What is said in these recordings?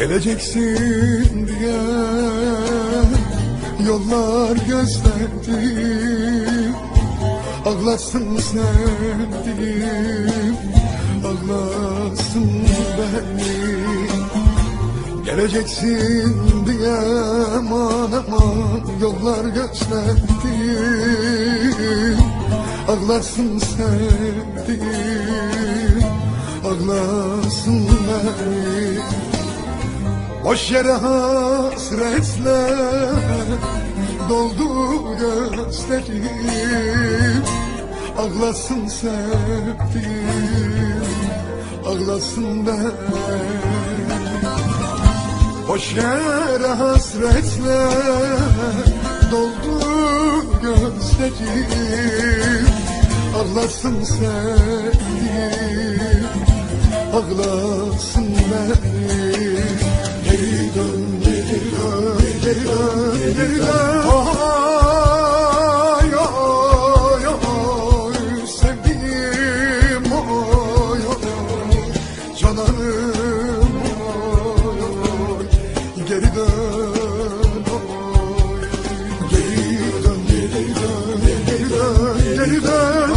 Geleceksin diye yollar gösterdim Ağlasın sevdiğim Ağlasın beni. Geleceksin diye aman aman yollar gösterdim Ağlarsın sevdiğim Ağlasın beni Boş yere hasretle doldu gözlerim. Ağlasın sevdiğim, ağlasın ben. Boş yere hasretle doldu gözlerim. Ağlasın sevdiğim, ağlasın beni geri dön ay, geri dön, geri dön, geri dön, geri dön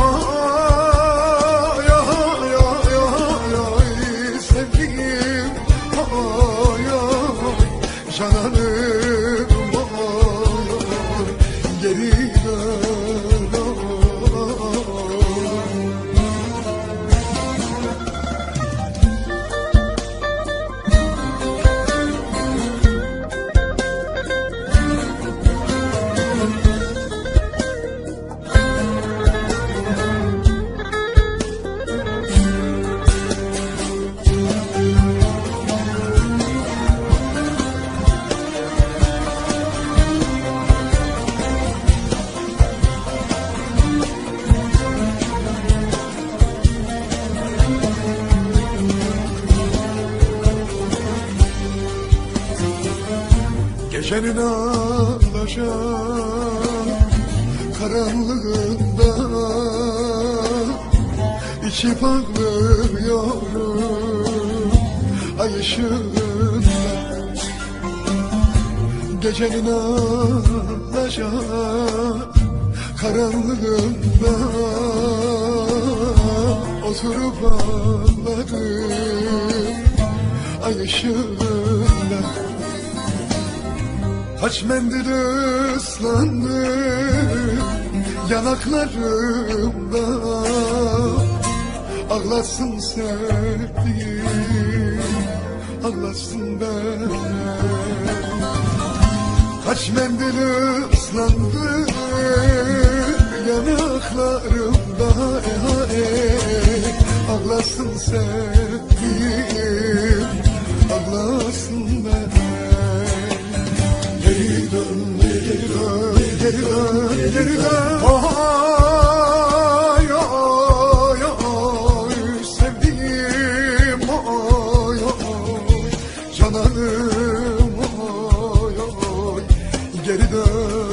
Ay, ay, ay, ay, ay, sevdiğim ay, ay, cananım ay, ay, geri dön Gecenin ağlaşan karanlığında içi bağlıyorum ay ışığında. Gecenin ağlaşan karanlığında oturup ağladım ay ışığında Kaç mendil ıslandı yanaklarımda. Ağlasın sevdiğim, ağlasın ben Kaç mendil ıslandı yanaklarımda. Eh, eh, Ağlasın sevdiğim, geri dön,